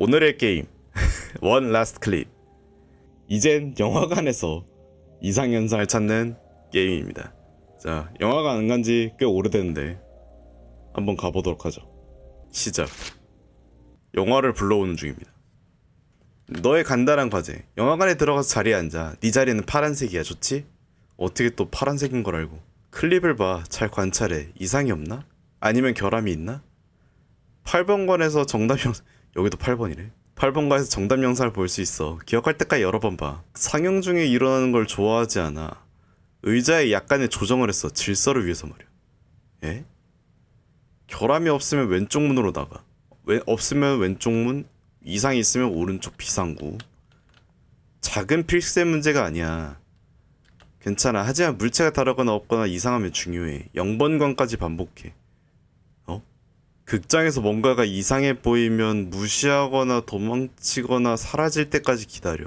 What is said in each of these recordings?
오늘의 게임. 원 라스트 클립 이젠 영화관에서 이상현상을 찾는 게임입니다. 자 영화관 안 간지 꽤 오래됐는데 한번 가보도록 하죠. 시작. 영화를 불러오는 중입니다. 너의 간단한 과제. 영화관에 들어가서 자리에 앉아 네 자리는 파란색이야. 좋지? 어떻게 또 파란색인 걸 알고? 클립을 봐. 잘 관찰해. 이상이 없나? 아니면 결함이 있나? 8번관에서 정답 영 여기도 8번이래. 8번관에서 정답 영상을 볼 수 있어. 기억할 때까지 여러 번 봐. 상영 중에 일어나는 걸 좋아하지 않아. 의자에 약간의 조정을 했어. 질서를 위해서 말이야. 예? 결함이 없으면 왼쪽 문으로 나가. 왜 없으면 왼쪽 문, 이상이 있으면 오른쪽 비상구. 작은 필세 문제가 아니야. 괜찮아. 하지만 물체가 다르거나 없거나 이상하면 중요해. 0번관까지 반복해. 극장에서 뭔가가 이상해 보이면 무시하거나 도망치거나 사라질 때까지 기다려.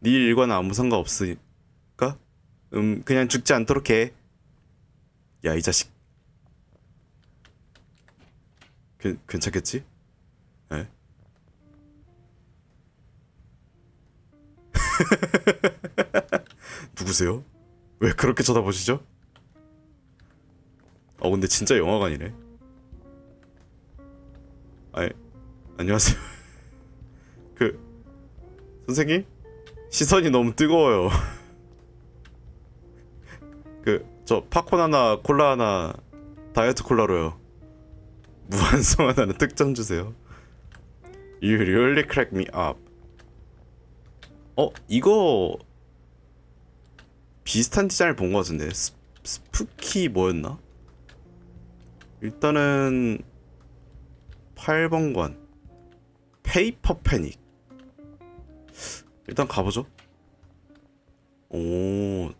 네 일과는 아무 상관 없으니까? 음, 그냥 죽지 않도록 해. 야, 이 자식. 괜, 괜찮겠지? 에? 누구세요? 왜 그렇게 쳐다보시죠? 어, 근데 진짜 영화관이네. 아, 안녕하세요. 그 선생님 시선이 너무 뜨거워요. 그 저 팝콘 하나, 콜라 하나, 다이어트 콜라로요. 무한성 하나는 특전 주세요. You really crack me up. 어 이거 비슷한 디자인을 본 것 같은데 스, 스푸키 뭐였나? 일단은 8번 관 페이퍼 패닉 일단 가보죠 오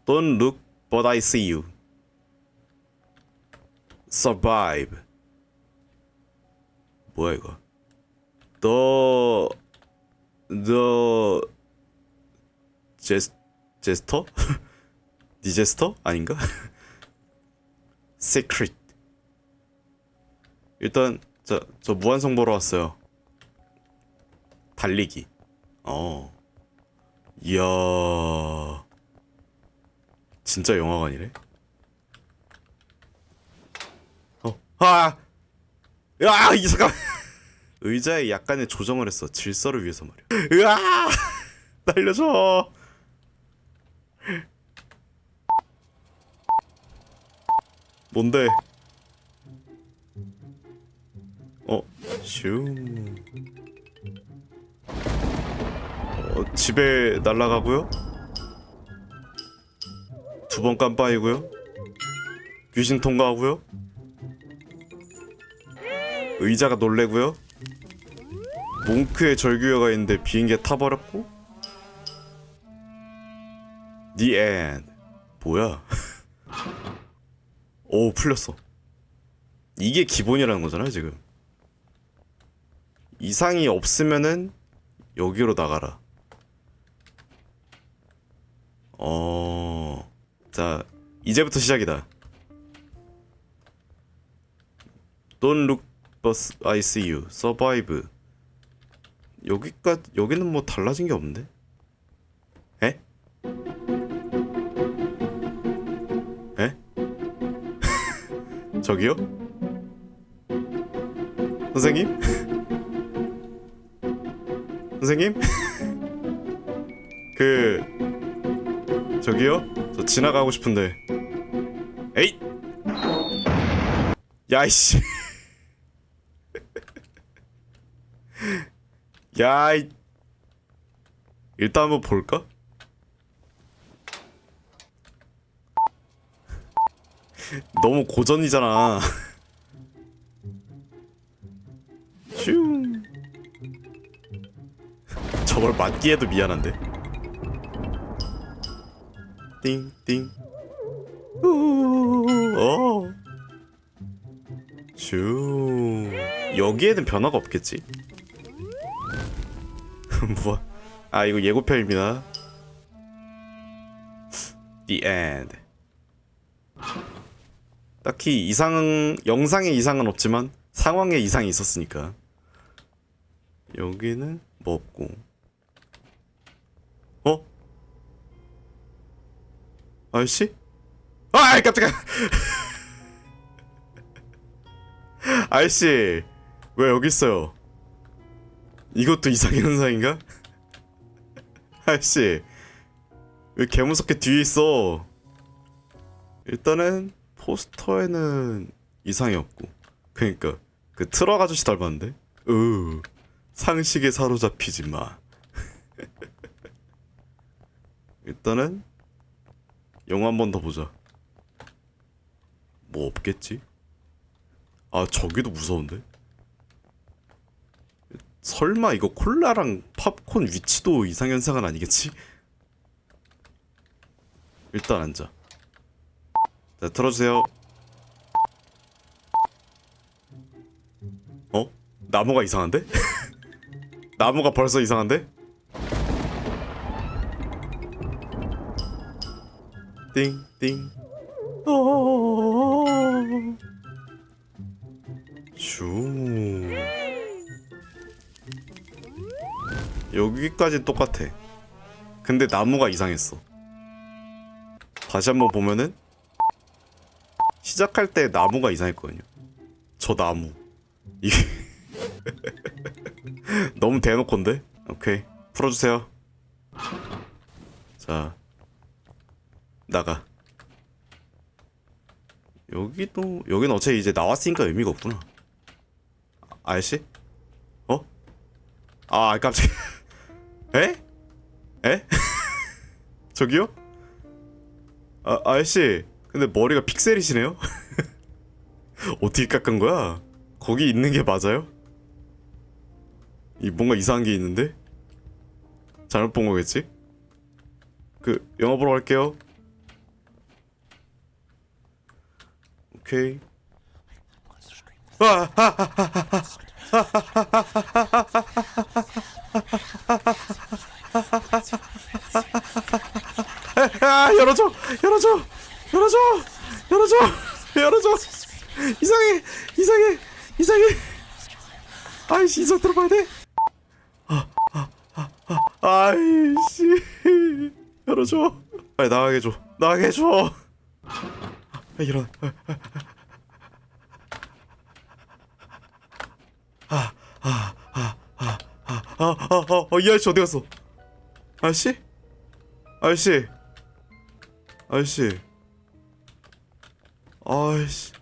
Don't look but I see you Survive 뭐야 이거 The The 제스 제스터? 디제스터? 아닌가? Secret 일단 저, 저 무한성 보러 왔어요. 달리기. 어. 이야. 진짜 영화관이네. 어. 아! 야, 이 잠깐. 의자에 약간의 조정을 했어. 질서를 위해서 말이야. 으아! 날려줘. 뭔데? 슈. 어, 집에 날아가고요. 두 번 깜빡이고요. 귀신 통과하고요. 의자가 놀래고요. 몽크의 절규어가 있는데 비행기에 타버렸고. End. 뭐야? 오 풀렸어. 이게 기본이라는 거잖아요 지금. 이상이 없으면은 여기로 나가라. 어, 자 이제부터 시작이다. Don't look but I see you. Survive. 여기까 여기는 뭐 달라진 게 없는데? 에? 에? 저기요? 선생님? 선생님? 그 저기요? 저 지나가고 싶은데. 에이! 야이씨. 야이. 일단 한번 볼까? 너무 고전이잖아. 저걸 맞기에도 미안한데. 띵띵. 어. 슈. 여기에는 변화가 없겠지? 뭐? 아 이거 예고편입니다. The end. 딱히 이상 영상에 이상은 없지만 상황에 이상이 있었으니까. 여기는 뭐 없고 아저씨? 아 깜짝이야. 아저씨 왜 여기 있어요? 이것도 이상한 현상인가? 아저씨 왜 개무섭게 뒤에 있어? 일단은 포스터에는 이상이 없고 그니까 그 트럭 아저씨 닮았는데? 으 상식에 사로잡히지 마. 일단은 영화 한 번 더 보자 뭐 없겠지? 아 저기도 무서운데? 설마 이거 콜라랑 팝콘 위치도 이상현상은 아니겠지? 일단 앉아 자 틀어주세요 어? 나무가 이상한데? 나무가 벌써 이상한데? 띵띵. 슈. 여기까지 똑같아. 근데 나무가 이상했어. 다시 한번 보면은 시작할 때 나무가 이상했거든요. 저 나무. 이게 너무 대놓고인데? 오케이. 풀어주세요. 자 나가 여기도 여기는 어차피 이제 나왔으니까 의미가 없구나 아, 아저씨? 어? 아 깜짝이야 에? 에? 저기요? 아 아저씨 근데 머리가 픽셀이시네요? 어떻게 깎은 거야? 거기 있는 게 맞아요? 이 뭔가 이상한 게 있는데? 잘못 본 거겠지? 그 영화 보러 갈게요. 오케이. 아, 아, 아, 열어줘, 열어줘, 열어줘, 열어줘, 열어줘. 이상해, 이상해, 이상해. 아이씨, 이상 들어봐야 돼. 아이씨 열어줘 빨리 나가게 해줘 나가게 해줘 아, 일어나 아아 아 아 아 아 아 이 아저씨 어디 갔어? 아저씨? 아저씨. 아저씨. 아이씨.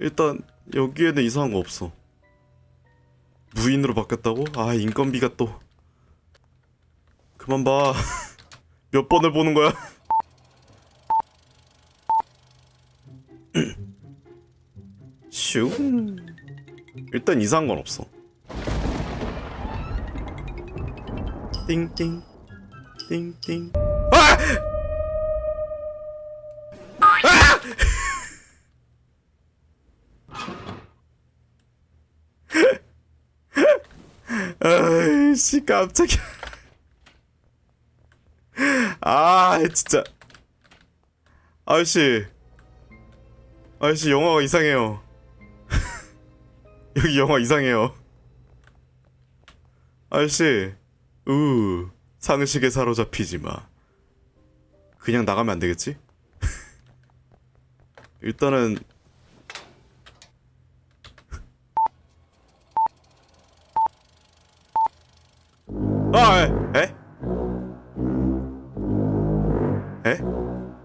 일단 여기에는 이상한 거 없어. 무인으로 바뀌었다고? 아 인건비가 또. 그만 봐. 몇 번을 보는 거야? 슈. 일단 이상한 건 없어. 띵띵. 띵띵. 아! 아! 아이씨 깜짝이야. 아 진짜 아저씨 아저씨 영화가 이상해요 여기 영화 이상해요 아저씨 으 상식에 사로잡히지 마 그냥 나가면 안 되겠지? 일단은 아 에? 에? 에?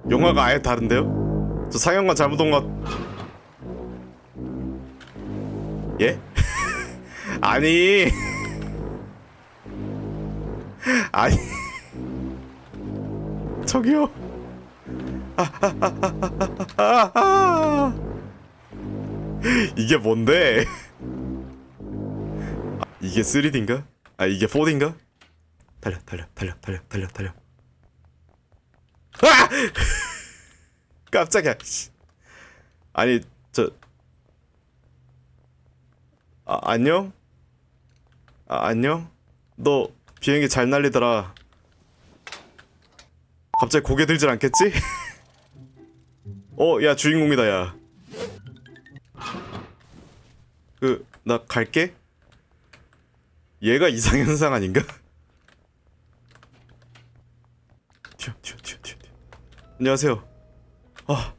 영화가 아예 다른데요? 저 상영관 잘못 온 것. 예? 아니. 아니. 저기요. 이게 뭔데? 아, 이게 3D인가? 아 이게 4D인가? 달려 달려 달려 달려 달려 달려 아! 깜짝이야. 씨. 아니 저 아, 안녕? 아, 안녕? 너 비행기 잘 날리더라. 갑자기 고개 들질 않겠지? 어, 야 주인공이다, 야. 그 나 갈게. 얘가 이상현상 아닌가? 튀어 튀어 튀어 튀어. 안녕하세요 아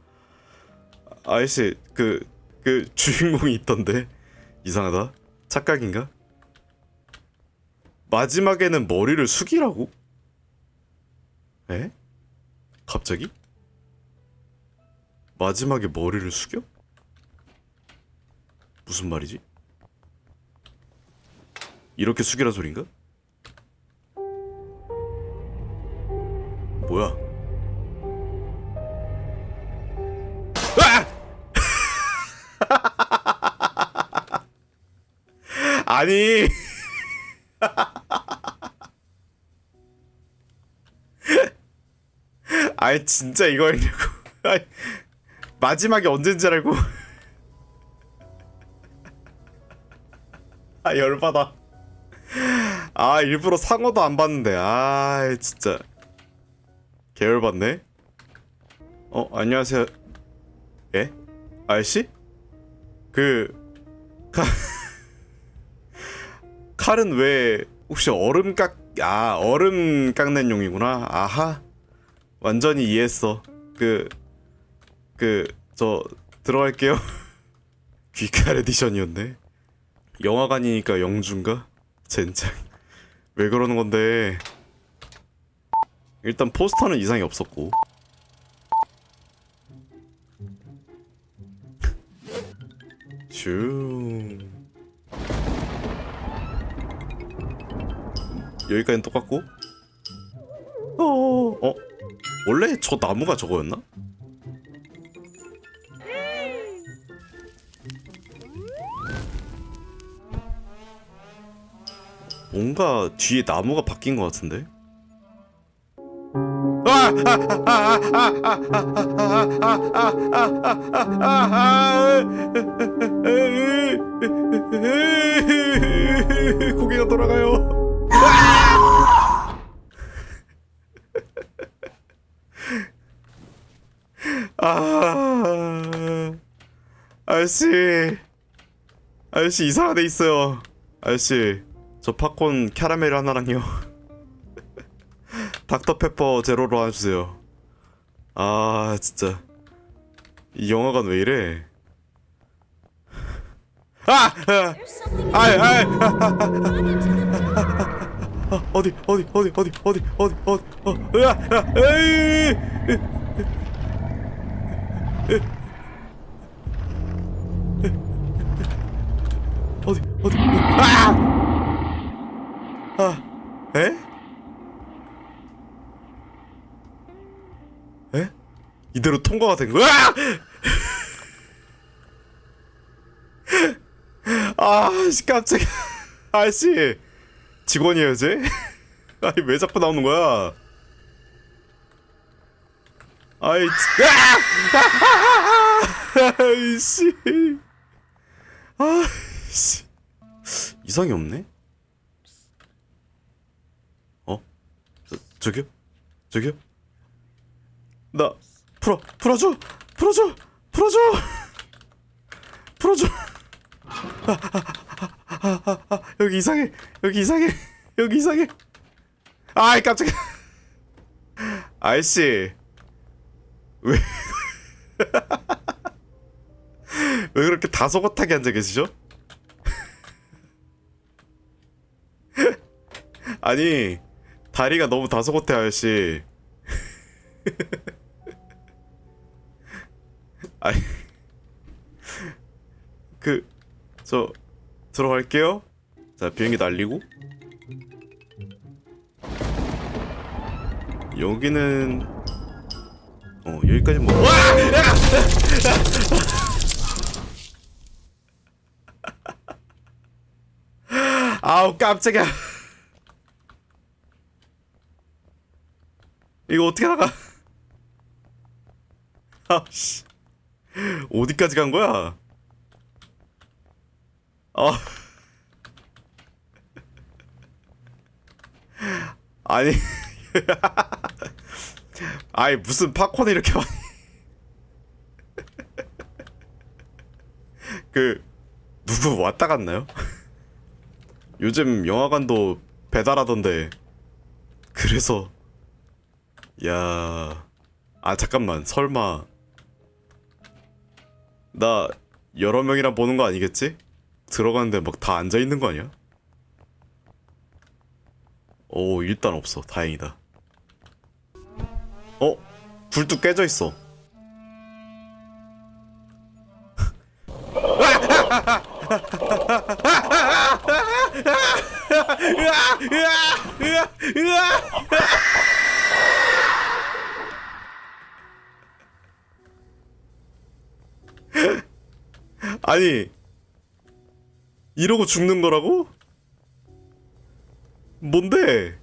아저씨 그 그 주인공이 있던데 이상하다 착각인가? 마지막에는 머리를 숙이라고? 에? 갑자기? 마지막에 머리를 숙여? 무슨 말이지? 이렇게 숙이란 소린가? 아니. 아이 진짜 이거 하려고. 마지막에 줄 알고. 아 열받아. 아 일부러 상어도 안 봤는데. 아 진짜. 개열받네. 어 안녕하세요. 예? 아저씨? 그 칼... 칼은 왜 혹시 얼음 깎... 아 얼음 깎는 용이구나? 아하. 완전히 이해했어. 그... 그... 저... 들어갈게요. 귀칼 에디션이었네. 영화관이니까 영주인가? 젠장. 왜 그러는 건데? 일단 포스터는 이상이 없었고. 슈 여기까지는 똑같고 어, 어 원래 저 나무가 저거였나? 뭔가 뒤에 나무가 바뀐 것 같은데? 아저씨, 아저씨 이상한 데 있어요. 아저씨, 저 팝콘 캐러멜 하나랑요. 닥터페퍼 제로로 하나 주세요. 아 진짜 이 영화관 왜 이래? 아! 아! 아이 아이! 아, 어디 어디 어디 어디 어디 어디 어디 어 으아 아, 에이 어디 어디 아! 아 에? 에? 이대로 통과가 된 거야? 아, 씨, 깜짝이야. 아씨, 직원이에요, 쟤? 아니, 왜 자꾸 나오는 거야? 아이, 진- 아! 아이씨. 아이 씨. 이상이 없네? 어? 저, 저기요? 저기요? 나 풀어 풀어줘 풀어줘 풀어줘 풀어줘 아, 아, 아, 아, 아, 아, 여기 이상해 여기 이상해 여기 이상해 아이 깜짝이야 아이씨 왜 왜 그렇게 다소곳하게 앉아 계시죠? 아니 다리가 너무 다소곳해 아저씨 아니 그 저 들어갈게요. 자 비행기 날리고 여기는 어 여기까지 뭐 와! 아우 깜짝이야. 이거 어떻게 나가? 아씨 어디까지 간 거야? 아 아니 아니 무슨 팝콘 이렇게 많이 그 누구 왔다 갔나요? 요즘 영화관도 배달하던데 그래서 야... 아 잠깐만 설마 나 여러 명이랑 보는 거 아니겠지? 들어가는데 막 다 앉아 있는 거 아니야? 오 일단 없어 다행이다 어? 불도 깨져 있어 아! 아니 이러고 죽는 거라고? 뭔데?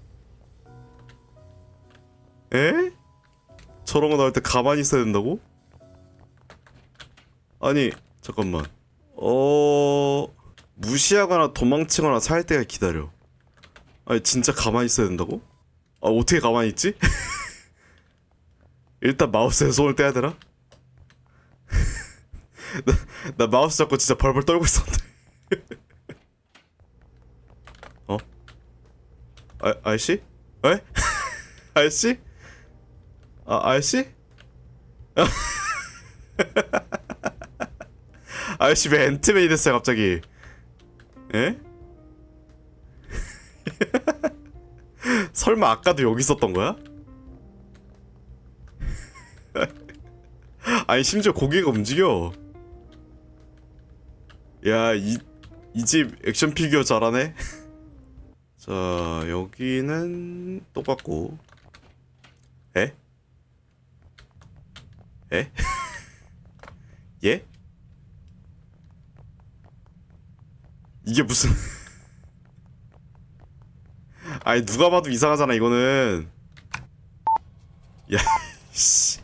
에? 저런 거 나올 때 가만히 있어야 된다고? 아니 잠깐만 어... 무시하거나 도망치거나 살 때가 기다려 아니 진짜 가만히 있어야 된다고? 아 어떻게 가만히 있지? 일단 마우스에 손을 떼야 되나? 나, 나 마우스 잡고 진짜 벌벌 떨고 있었는데 어? 아, 아저씨? 에? 아저씨? 아, 아저씨? 아저씨 왜 앤트맨이 됐어요 갑자기 에? 설마 아까도 여기 있었던 거야? 아니 심지어 고개가 움직여 야 이 이 집 액션 피규어 잘하네 자 여기는 똑같고 에? 에? 예? 이게 무슨 아니 누가 봐도 이상하잖아 이거는 야 씨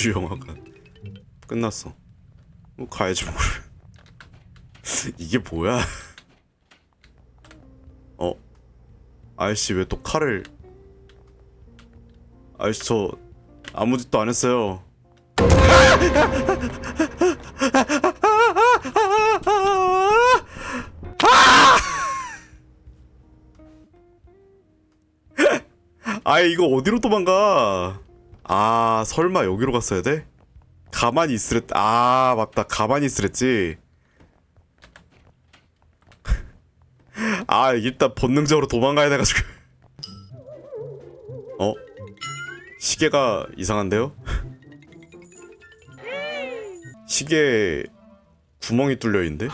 우주 영화관 끝났어. 뭐 가야지 뭘. 이게 뭐야? 어? 아저씨 왜 또 칼을. 아저씨 저 아무 짓도 안 했어요. 아이 이거 어디로 도망가 아 설마 여기로 갔어야 돼? 가만히 있으랬 아 맞다 가만히 있으랬지 아 일단 본능적으로 도망가야 돼가지고 어? 시계가 이상한데요? 시계 구멍이 뚫려 있는데?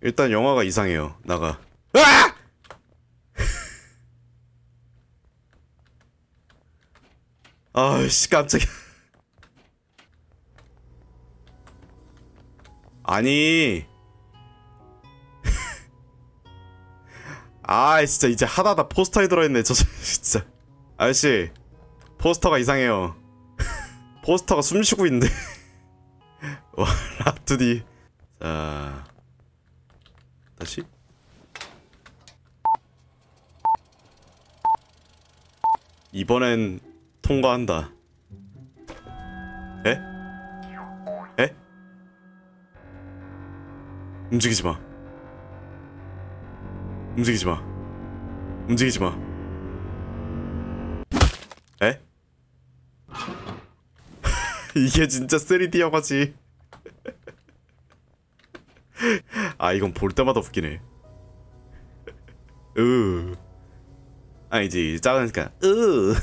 일단 영화가 이상해요 나가 아! 아이씨 깜짝이야. 아니. 아 진짜 이제 하다하다 포스터에 들어있네 저 진짜. 아저씨 포스터가 이상해요. 포스터가 숨쉬고 있는데. 와 라투디. 자 다시. 이번엔 통과한다. 에? 에? 움직이지 마. 움직이지 마. 움직이지 마. 에? 이게 진짜 3D 영화지. 아 이건 볼 때마다 웃기네. 으. 아니지 작으니까 으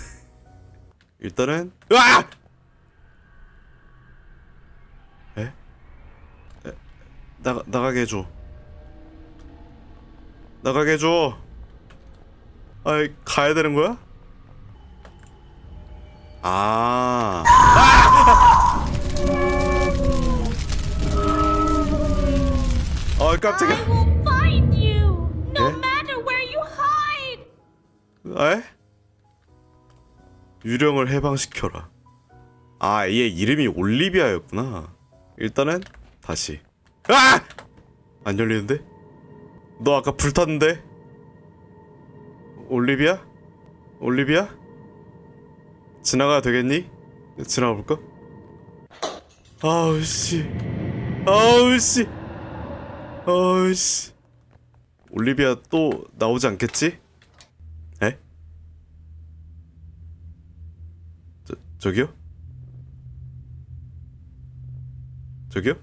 일단은 으아! 에? 에? 나가 나가게 해줘 나가게 해줘 아이 가야 되는 거야? 아아 깜짝이야 I will find you, no 예? matter where you hide. 에? 유령을 해방시켜라. 아, 얘 이름이 올리비아였구나. 일단은 다시. 아! 안 열리는데? 너 아까 불탔는데? 올리비아? 올리비아? 지나가야 되겠니? 지나가 볼까? 아우 씨 아우 씨 아우 씨 올리비아 또 나오지 않겠지? 저, 저기요? 저기요?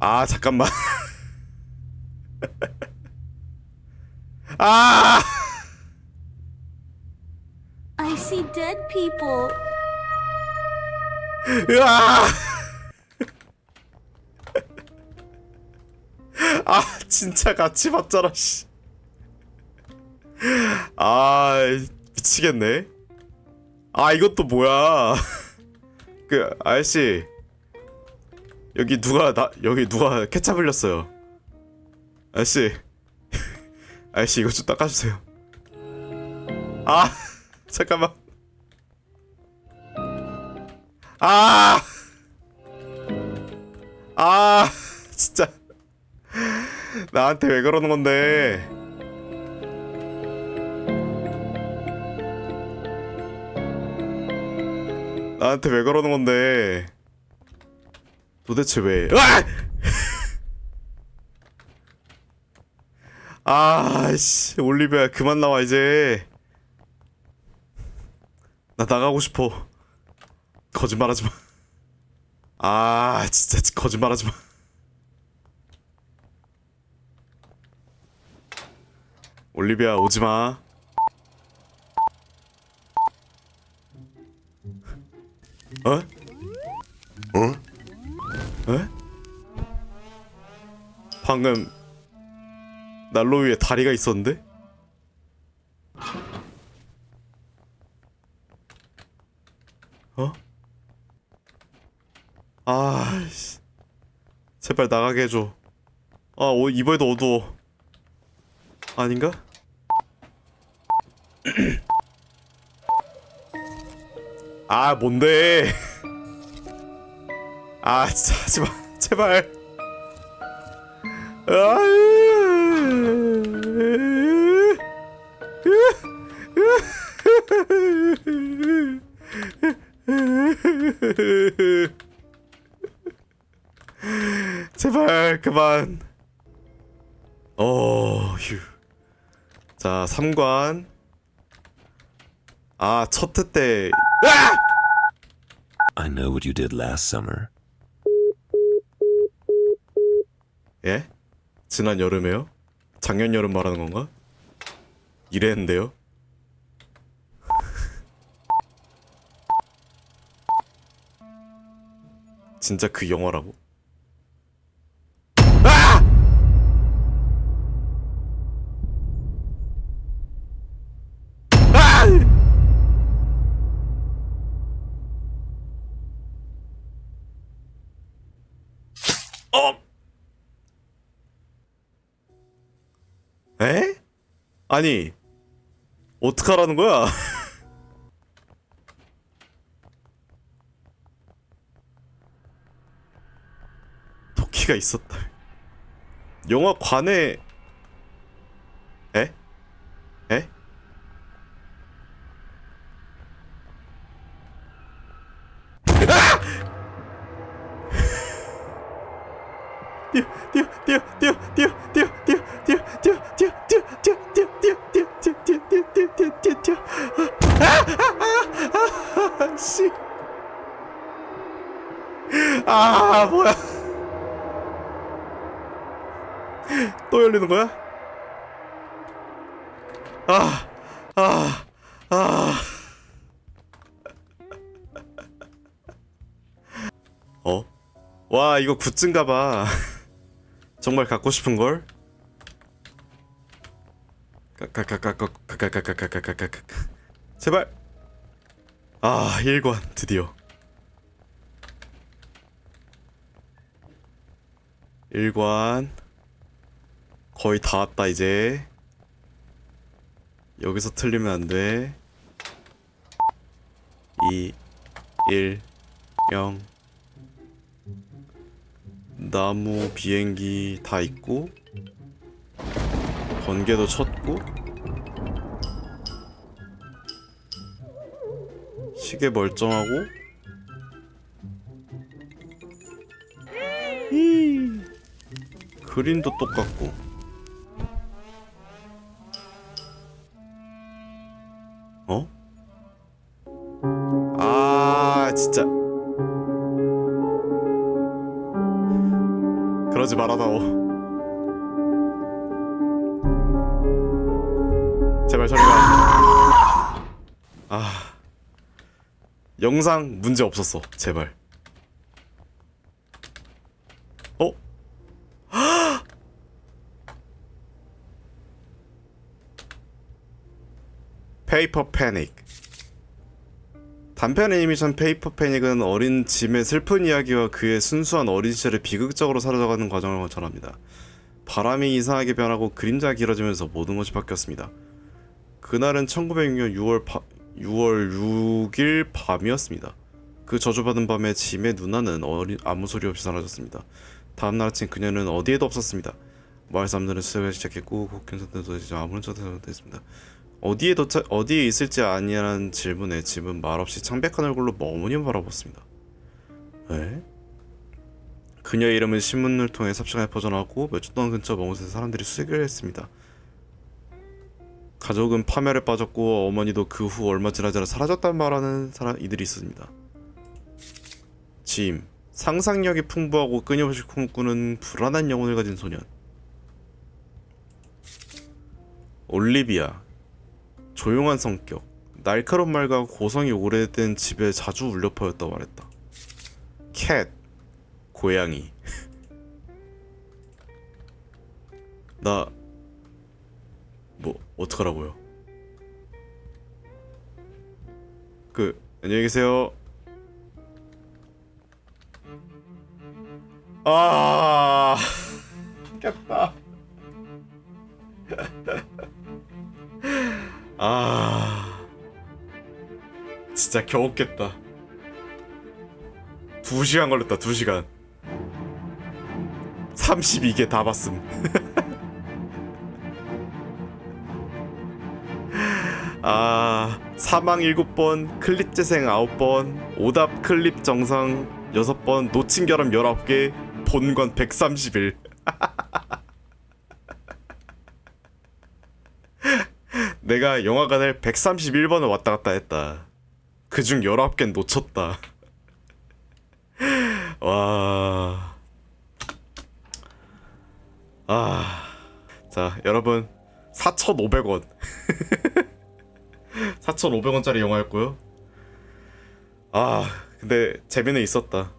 아 잠깐만 아 I see dead people. 으아! 아 진짜 같이 봤잖아 씨. 아 미치겠네. 아 이것도 뭐야? 그 아저씨 여기 누가 나 여기 누가 케찹 흘렸어요. 아저씨 아저씨 이거 좀 닦아주세요. 아 잠깐만. 아! 아, 진짜. 나한테 왜 그러는 건데? 나한테 왜 그러는 건데? 도대체 왜? 아! 아씨, 올리비아 그만 나와 이제. 나 나가고 싶어. 거짓말하지 마. 아, 진짜 거짓말하지 마. 올리비아 오지 마. 어? 어? 에? 방금 난로 위에 다리가 있었는데? 어? 아, 씨. 제발 나가게 해줘. 아, 오, 이번에도 어두워. 아닌가? 아, 뭔데? 아, 진짜 하지 마. 제발. 제발 그만. 어, 휴. 자, 3관. 아, 첫트 때. 아! Know what you did last summer. 예? 지난 여름에요? 작년 여름 말하는 건가? 이랬는데요? 진짜 그 영화라고? 아니 어떡하라는 거야? 도끼가 있었다. 영화 관에 에? 에? 이거 굿즈인가 봐. 정말 갖고 싶은 걸? 까까까까까까까까까까까까 제발. 아 1관 드디어. 1관. 거의 다 왔다 이제. 여기서 틀리면 안돼. 2 1 0 나무, 비행기 다 있고 번개도 쳤고 시계 멀쩡하고. 그린도 똑같고. 그러지 말아다오 제발 저리 가. 아 영상 문제 없었어 제발 어? 페이퍼 패닉 단편 애니메이션 페이퍼 패닉은 어린 짐의 슬픈 이야기와 그의 순수한 어린 시절을 비극적으로 사라져가는 과정을 전합니다. 바람이 이상하게 변하고 그림자가 길어지면서 모든 것이 바뀌었습니다. 그날은 1906년 6월, 바, 6월 6일 밤이었습니다. 그 저주받은 밤에 짐의 누나는 어린, 아무 소리 없이 사라졌습니다. 다음날 아침 그녀는 어디에도 없었습니다. 마을 사람들은 수색을 시작했고 국경 상태도 이제 아무런 상태가 됐습니다. 어디에 도착 어디에 있을지 아니라는 질문에 집은 말없이 창백한 얼굴로 멍하니 바라봤습니다. 에? 그녀의 이름은 신문을 통해 삽시간에 퍼져나왔고 몇 주 동안 근처 먼 곳에서 사람들이 수색을 했습니다. 가족은 파멸에 빠졌고 어머니도 그 후 얼마 지나지 않아 사라졌단 말하는 사람 이들이 있습니다. 짐 상상력이 풍부하고 끊임없이 꿈꾸는 불안한 영혼을 가진 소년 올리비아 조용한 성격, 날카로운 말과 고성이 오래된 집에 자주 울려 퍼졌다고 말했다. 캣, 고양이. 나, 뭐, 어떡하라고요? 그, 안녕히 계세요. 아, 깼다. 아 진짜 겨웠겠다. 2시간 걸렸다 2시간. 32개 다 봤음. 아 사망 7번 클립 재생 9번 오답 클립 정상 6번 놓친 결함 19개 본관 131 내가 영화관을 131번을 왔다 갔다 했다. 그중 19개는 놓쳤다. 와. 아. 자, 여러분. 4,500원. 4,500원짜리 영화였고요. 아, 근데 재미는 있었다.